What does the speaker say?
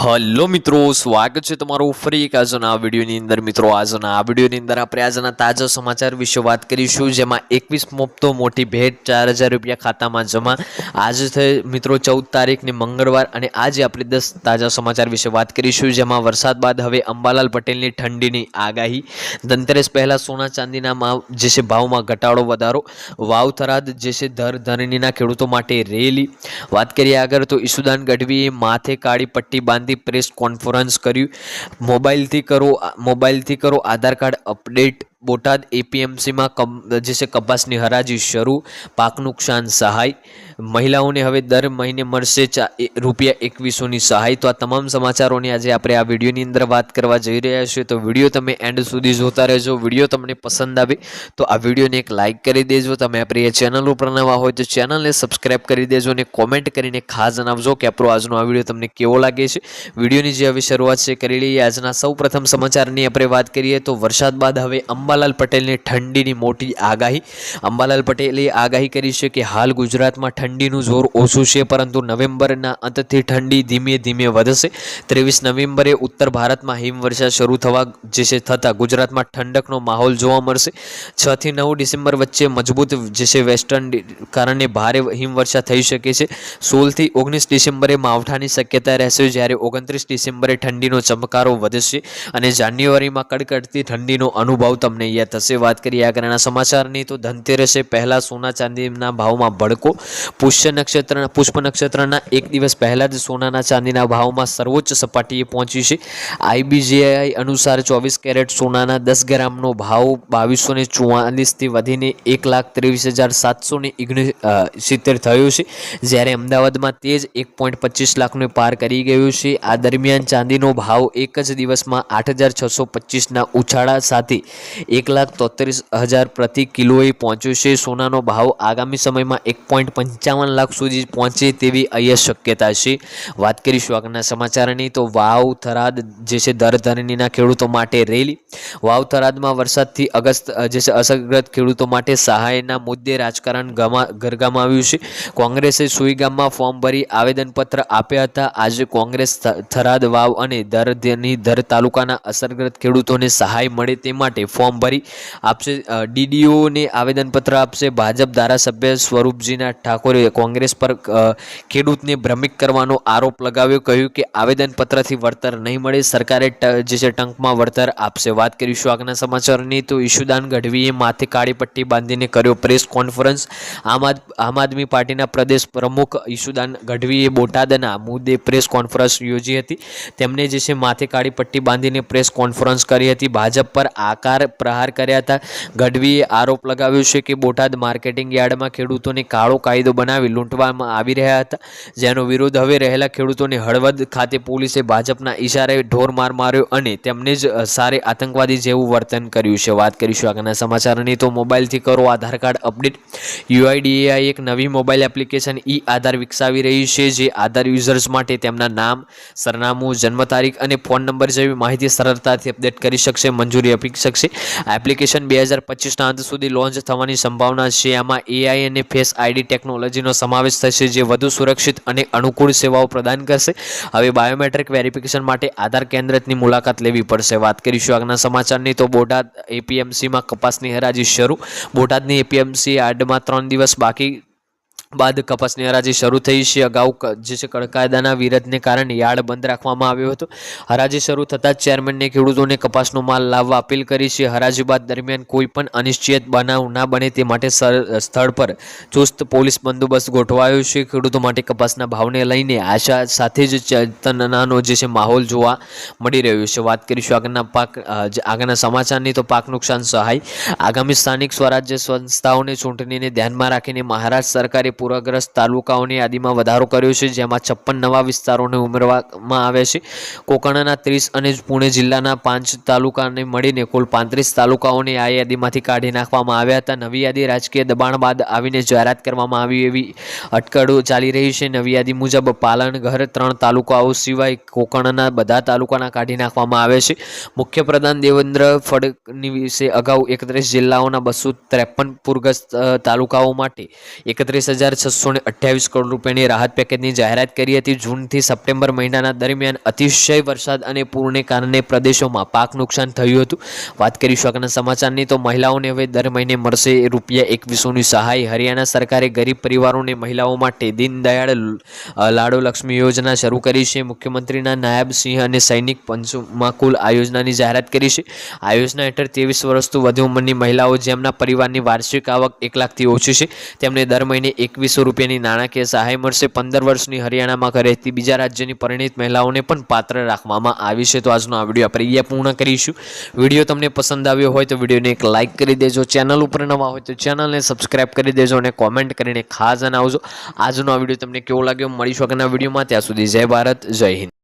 Hello મિત્રો, સ્વાગત છે તમારું ફરી એક આજના આ વિડીયોની અંદર. મિત્રો, આજના આ વિડીયોની અંદર આપણે આજના તાજા સમાચાર વિશે વાત કરીશું, જેમાં એકવીસ મુફતો મોટી ભેટ ચાર હજાર રૂપિયા ખાતામાં જમા. આજે થઈ મિત્રો, ચૌદ તારીખની મંગળવાર અને આજે આપણે દસ તાજા સમાચાર વિશે વાત કરીશું, જેમાં વરસાદ બાદ હવે અંબાલાલ પટેલની ઠંડીની આગાહી. ધનતેરસ પહેલાં સોના ચાંદીના જે છે, ભાવમાં ઘટાડો વધારો. વાવ થરાદ જે છે, ધર ધરણીના ખેડૂતો માટે રેલી. વાત કરીએ આગળ તો ઈસુદાન ગઢવીએ માથે કાળી પટ્ટી બાંધી પ્રેસ કોન્ફરન્સ કર્યું. મોબાઈલથી કરો મોબાઈલથી કરો આધાર કાર્ડ અપડેટ બોટાદ એપીએમસીમાં કમ જે છે કપાસની હરાજી શરૂ, પાક નુકસાન સહાય. મહિલાઓને હવે દર મહિને મળશે રૂપિયા એકવીસોની સહાય. તો આ તમામ સમાચારોની આજે આપણે આ વિડીયોની અંદર વાત કરવા જઈ રહ્યા છીએ. તો વીડિયો તમે એન્ડ સુધી જોતા રહેજો. વીડિયો તમને પસંદ આવે તો આ વિડીયોને એક લાઇક કરી દેજો. તમે આપણી ચેનલ ઉપર નવા હોય તો ચેનલને સબસ્ક્રાઈબ કરી દેજો અને કોમેન્ટ કરીને ખાસ જણાવજો કે આપણો આજનો આ વીડિયો તમને કેવો લાગે છે. વિડીયોની જે હવે શરૂઆત છે કરી લઈએ. આજના સૌ પ્રથમ સમાચારની આપણે વાત કરીએ તો વરસાદ બાદ હવે અંબાલાલ પટેલની ઠંડીની મોટી આગાહી. અંબાલાલ પટેલે આગાહી કરી છે કે હાલ ગુજરાતમાં ઠંડીનું જોર ઓછું છે, પરંતુ નવેમ્બરના અંતથી ઠંડી ધીમે ધીમે વધશે. ત્રેવીસ નવેમ્બરે ઉત્તર ભારતમાં હિમવર્ષા શરૂ થવા જે છે થતાં ગુજરાતમાં ઠંડકનો માહોલ જોવા મળશે. છથી નવ ડિસેમ્બર વચ્ચે મજબૂત જે છે વેસ્ટર્ન કારણે ભારે હિમવર્ષા થઈ શકે છે. સોળથી ઓગણીસ ડિસેમ્બરે માવઠાની શક્યતા રહેશે, જ્યારે ઓગણત્રીસ ડિસેમ્બરે ઠંડીનો ચમકારો વધશે અને જાન્યુઆરીમાં કડકડતી ઠંડીનો અનુભવ તમને અહીંયા થશે. વાત કરીએ આગળના સમાચારની, તો ધનતેરસે પહેલાં સોના ચાંદીના ભાવમાં ભડકો. પુષ્ય નક્ષત્ર પુષ્પ નક્ષત્રના એક દિવસ પહેલાં જ સોનાના ચાંદીના ભાવમાં સર્વોચ્ચ સપાટીએ પહોંચી છે. આઈબીજીઆઈ અનુસાર ચોવીસ કેરેટ સોનાના દસ ગ્રામનો ભાવ બાવીસો ને ચુવાલીસથી વધીને એક લાખ ત્રેવીસ હજાર સાતસો ને સિત્તેર થયો છે. જ્યારે અમદાવાદમાં તે જ એક પોઈન્ટ પચીસ લાખને પાર કરી ગયું છે. આ દરમિયાન ચાંદીનો ભાવ એક જ દિવસમાં આઠ હજાર છસો પચીસના ઉછાળા સાથે એક લાખ તોત્રીસ હજાર પ્રતિ કિલોએ પહોંચ્યો છે. સોનાનો ભાવ આગામી સમયમાં એક પોઈન્ટ પંચાવન લાખ સુધી પહોંચે તેવી અહીંયા શક્યતા છે. વાત કરીશું આગળના સમાચારની. તો વાવ થરાદ જે છે દર ધરણીના ખેડૂતો માટે રેલી. વાવ થરાદમાં વરસાદથી અગસ્ત જે છે અસરગ્રસ્ત ખેડૂતો માટે સહાયના મુદ્દે રાજકારણ ગમા ગરગામાવ્યું છે. કોંગ્રેસે સુઈગામમાં ફોર્મ ભરી આવેદનપત્ર આપ્યા હતા. આજે કોંગ્રેસ થરાદ વાવ અને દરધની દર તાલુકાના અસરગ્રસ્ત ખેડૂતોને સહાય મળે તે માટે ફોર્મ ભરી આપશે. ડીડીઓને આવેદનપત્ર આપશે. ભાજપ ધારાસભ્ય સ્વરૂપજીના ઠાકોરે કોંગ્રેસ પર ખેડૂતને ભ્રમિત કરવાનો આરોપ લગાવ્યો. કહ્યું કે આવેદનપત્રથી વળતર નહીં મળે. સરકારે જે છે, ટંકમાં વળતર આપશે. વાત કરીશું આગના સમાચારની. તો ઈશુદાન ગઢવીએ માથે કાળી પટ્ટી બાંધીને કર્યો પ્રેસ કોન્ફરન્સ. આમ આમ આદમી પાર્ટીના પ્રદેશ પ્રમુખ ઈશુદાન ગઢવીએ બોટાદના મુદ્દે પ્રેસ કોન્ફરન્સ યોજી હતી. તેમણે જે છે, માથે કાળી પટ્ટી બાંધીને પ્રેસ કોન્ફરન્સ કરી હતી. ભાજપ પર આકાર પ્રહાર કર્યા હતા. ગઢવીએ આરોપ લગાવ્યો છે કે બોટાદ માર્કેટિંગ યાર્ડમાં ખેડૂતોને કાળો કાયદો બનાવી લૂંટવામાં આવી રહ્યા હતા. જેનો વિરોધ હવે રહેલા ખેડૂતોને હળવદ ખાતે પોલીસે ભાજપના ઇશારે ઢોર માર માર્યો અને તેમને જ સારે આતંકવાદી જેવું વર્તન કર્યું છે. વાત કરીશું આગળના સમાચારની તો મોબાઈલથી કરો આધાર કાર્ડ અપડેટ. યુઆઈડીએઆઈ એક નવી મોબાઈલ એપ્લિકેશન ઈ આધાર વિકસાવી રહી છે, જે આધાર યુઝર્સ માટે તેમના નામ, સરનામું, જન્મ તારીખ અને ફોન નંબર જેવી માહિતી સરળતાથી અપડેટ કરી શકશે, મંજૂરી આપી શકશે. એપ્લિકેશન બે હજાર પચીસના અંત સુધી લોન્ચ થવાની સંભાવના છે. આમાં એઆઈ અને ફેસ આઈડી ટેકનોલોજીનો સમાવેશ થશે જે વધુ સુરક્ષિત અને અનુકૂળ સેવાઓ પ્રદાન કરશે. હવે બાયોમેટ્રિક વેરિફિકેશન માટે આધાર કેન્દ્રની મુલાકાત લેવી પડશે. વાત કરીશું આગના સમાચારની. તો બોટાદ એપીએમસીમાં કપાસની હરાજી શરૂ. બોટાદની એપીએમસી આડમાં ત્રણ દિવસ બાકી બાદ કપાસની હરાજી શરૂ થઈ છે. અગાઉ જે છે કડકાયદાના વિરોધને કારણે યાર્ડ બંધ રાખવામાં આવ્યો હતો. હરાજી શરૂ થતાં ચેરમેનને ખેડૂતોને કપાસનો માલ લાવવા અપીલ કરી છે. હરાજી બાદ દરમિયાન કોઈ પણ અનિશ્ચિત બનાવ ના બને તે માટે સ્થળ પર ચુસ્ત પોલીસ બંદોબસ્ત ગોઠવાયો છે. ખેડૂતો માટે કપાસના ભાવને લઈને આશા સાથે જ ચેતનાનો જે છે માહોલ જોવા મળી રહ્યો છે. વાત કરીશું આગળના પાક આગળના સમાચારની, તો પાક નુકસાન સહાય. આગામી સ્થાનિક સ્વરાજ્ય સંસ્થાઓની ચૂંટણીને ધ્યાનમાં રાખીને મહારાષ્ટ્ર સરકારે પૂરગ્રસ્ત તાલુકાઓની યાદીમાં વધારો કર્યો છે, જેમાં છપ્પન નવા વિસ્તારોને ઉમેરવામાં આવે છે. કોકણના ત્રીસ અને પુણે જિલ્લાના પાંચ તાલુકાને મળીને કુલ પાંત્રીસ તાલુકાઓને આ યાદીમાંથી કાઢી નાખવામાં આવ્યા હતા. નવી યાદી રાજકીય દબાણ બાદ આવીને જાહેરાત કરવામાં આવી એવી અટકળો ચાલી રહી છે. નવી યાદી મુજબ પાલનઘર ત્રણ તાલુકાઓ સિવાય કોકણના બધા તાલુકાના કાઢી નાખવામાં આવે છે. મુખ્યપ્રધાન દેવેન્દ્ર ફડની વિશે અગાઉ એકત્રીસ જિલ્લાઓના બસો ત્રેપન પૂરગ્રસ્ત તાલુકાઓ માટે એકત્રીસ હજાર હજાર છસો ને અઠ્યાવીસ કરોડ રૂપિયાની રાહત પેકેજની જાહેરાત કરી હતી. જૂનથી સપ્ટેમ્બર મહિનાના દરમિયાન અતિશય વરસાદ અને પૂરને કારણે પ્રદેશોમાં પાક નુકસાન થયું હતું. વાત કરીશું આગળના સમાચારની તો મહિલાઓને હવે દર મહિને મળશે રૂપિયા એકવીસોની સહાય. હરિયાણા સરકારે ગરીબ પરિવારોને મહિલાઓ માટે દીનદયાળ લાડો લક્ષ્મી યોજના શરૂ કરી છે. મુખ્યમંત્રીના નાયબ સિંહ અને સૈનિક પંચમાં કુલ આ યોજનાની જાહેરાત કરી છે. આ યોજના હેઠળ ત્રેવીસ વર્ષથી વધુ ઉંમરની મહિલાઓ જેમના પરિવારની વાર્ષિક આવક એક લાખથી ઓછી છે, તેમને દર મહિને એકવીસો રૂપિયાની નાણાકીય સહાય મળશે પંદર વર્ષની હરિયાણામાં રહેતી બીજા રાજ્યની પરિણીત મહિલાઓને પણ પાત્ર રાખવામાં આવી છે. તો આજનો આ વીડિયો આપણે અહીંયા પૂર્ણ કરીશું. વીડિયો તમને પસંદ આવ્યો હોય તો વિડીયોને એક લાઇક કરી દેજો. ચેનલ ઉપર નવા હોય તો ચેનલને સબસ્ક્રાઇબ કરી દેજો અને કોમેન્ટ કરીને ખાસ જણાવજો. આજનો આ વીડિયો તમને કેવો લાગ્યો? મળીશું આગળના વિડીયોમાં. ત્યાં સુધી જય ભારત, જય હિન્દ.